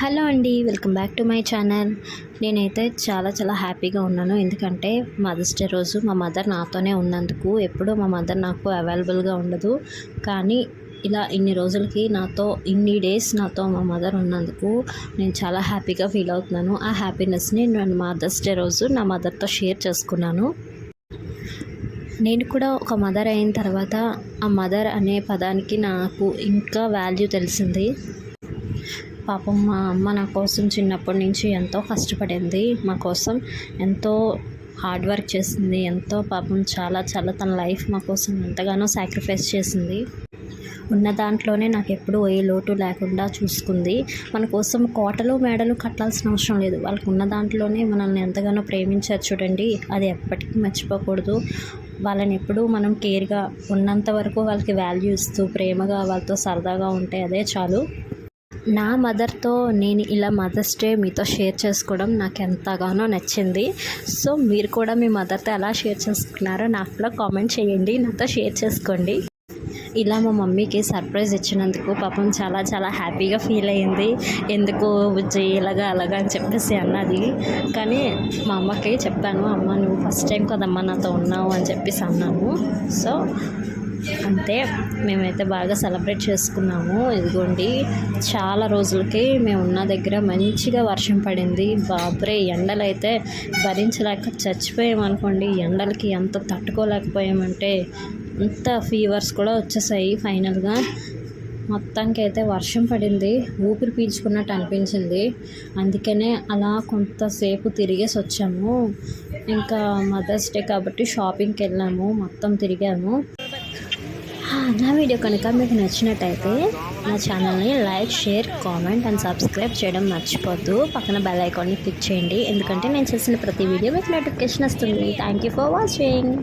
Hello అండి welcome back to my channel. నేనైతే చాలా చాలా హ్యాపీగా ఉన్నాను. ఎందుకంటే మదర్స్ డే రోజు మా మదర్ నాతోనే ఉన్నందుకు ఎప్పుడూ మా మదర్ నాకు అవైలబుల్గా ఉండదు. కానీ ఇలా ఇన్ని రోజులకి నాతో ఇన్ని డేస్ నాతో మా మదర్ ఉన్నందుకు నేను చాలా హ్యాపీగా ఫీల్ అవుతున్నాను. ఆ హ్యాపీనెస్ని నేను మదర్స్ డే రోజు నా మదర్తో షేర్ చేసుకున్నాను. నేను కూడా ఒక మదర్ అయిన తర్వాత ఆ మదర్ అనే పదానికి నాకు ఇంకా వాల్యూ తెలిసింది. పాపం మా అమ్మ నా కోసం చిన్నప్పటి నుంచి ఎంతో కష్టపడింది. మా కోసం ఎంతో హార్డ్ వర్క్ చేసింది. ఎంతో పాపం చాలా చాలా తన లైఫ్ మా కోసం ఎంతగానో సాక్రిఫైస్ చేసింది. ఉన్న దాంట్లోనే నాకు ఎప్పుడూ ఏ లోటు లేకుండా చూసుకుంది. మన కోసం కోటలు మేడలు కట్టాల్సిన అవసరం లేదు. వాళ్ళకు ఉన్న దాంట్లోనే మనల్ని ఎంతగానో ప్రేమించారు చూడండి. అది ఎప్పటికీ మర్చిపోకూడదు. వాళ్ళని ఎప్పుడూ మనం కేర్గా ఉన్నంత వరకు వాళ్ళకి వాల్యూ ఇస్తూ ప్రేమగా వాళ్ళతో సరదాగా ఉంటే అదే చాలు. నా మదర్తో నేను ఇలా మదర్స్ డే మీతో షేర్ చేసుకోవడం నాకు ఎంతగానో నచ్చింది. సో మీరు కూడా మీ మదర్తో ఎలా షేర్ చేసుకున్నారో నాకు కూడా కామెంట్ చేయండి. నాతో షేర్ చేసుకోండి. ఇలా మా మమ్మీకి సర్ప్రైజ్ ఇచ్చినందుకు పాపం చాలా చాలా హ్యాపీగా ఫీల్ అయ్యింది ఎందుకు బుజ్జి ఇలాగా అలాగా అని చెప్పేసి అన్నది. కానీ మా అమ్మకి చెప్పాను అమ్మ నువ్వు ఫస్ట్ టైం కదమ్మా నాతో ఉన్నావు అని చెప్పేసి అన్నాను. సో అంతే మేమైతే బాగా సెలబ్రేట్ చేసుకున్నాము. ఇదిగోండి చాలా రోజులకి మేము ఉన్న దగ్గర మంచిగా వర్షం పడింది. బాబ్రే ఎండలైతే భరించలేక చచ్చిపోయామనుకోండి ఎండలకి ఎంత తట్టుకోలేకపోయామంటే అంత ఫీవర్స్ కూడా వచ్చేసాయి ఫైనల్గా. మొత్తానికి అయితే వర్షం పడింది. ఊపిరి పీల్చుకున్నట్టు అనిపించింది. అందుకనే అలా కొంతసేపు తిరిగేసి వచ్చాము. ఇంకా మదర్స్ డే కాబట్టి షాపింగ్కి వెళ్ళాము. మొత్తం తిరిగాము. నా వీడియో కనుక మీకు నచ్చినట్టయితే నా ఛానల్ని like share comment and subscribe చేయడం మర్చిపోద్దు. పక్కన బెల్ ఐకాన్ని క్లిక్ చేయండి. ఎందుకంటే నేను చేసిన ప్రతి వీడియో మీకు నోటిఫికేషన్ వస్తుంది. Thank you for watching